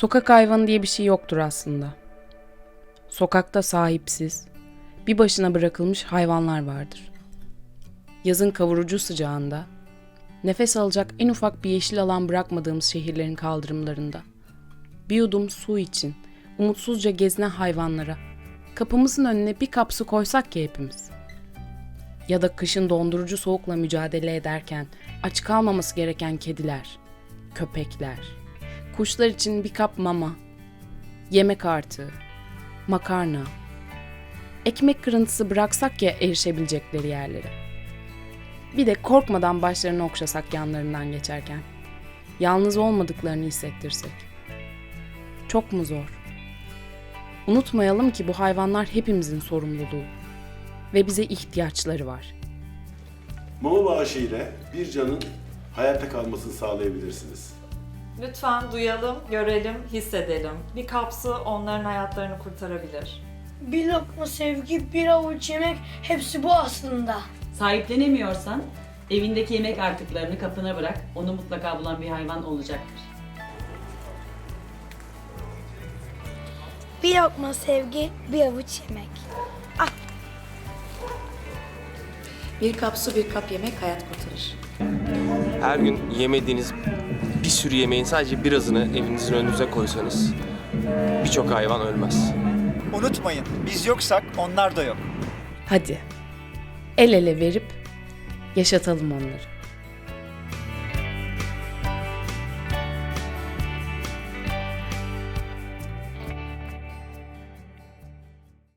Sokak hayvanı diye bir şey yoktur aslında. Sokakta sahipsiz, bir başına bırakılmış hayvanlar vardır. Yazın kavurucu sıcağında, nefes alacak en ufak bir yeşil alan bırakmadığımız şehirlerin kaldırımlarında, bir yudum su için umutsuzca gezinen hayvanlara kapımızın önüne bir kap su koysak ki hepimiz. Ya da kışın dondurucu soğukla mücadele ederken aç kalmaması gereken kediler, köpekler, kuşlar için bir kap mama, yemek artığı, makarna, ekmek kırıntısı bıraksak ya erişebilecekleri yerlere. Bir de korkmadan başlarını okşasak yanlarından geçerken. Yalnız olmadıklarını hissettirsek. Çok mu zor? Unutmayalım ki bu hayvanlar hepimizin sorumluluğu ve bize ihtiyaçları var. Mama bağışı ile bir canın hayatta kalmasını sağlayabilirsiniz. Lütfen duyalım, görelim, hissedelim. Bir kapsı onların hayatlarını kurtarabilir. Bir lokma sevgi, bir avuç yemek hepsi bu aslında. Sahiplenemiyorsan evindeki yemek artıklarını kapına bırak. Onu mutlaka bulan bir hayvan olacaktır. Bir lokma sevgi, bir avuç yemek. Bir kap su, bir kap yemek hayat kurtarır. Her gün yemediğiniz bir sürü yemeğin sadece birazını evinizin önünüze koysanız birçok hayvan ölmez. Unutmayın, biz yoksak onlar da yok. Hadi el ele verip yaşatalım onları.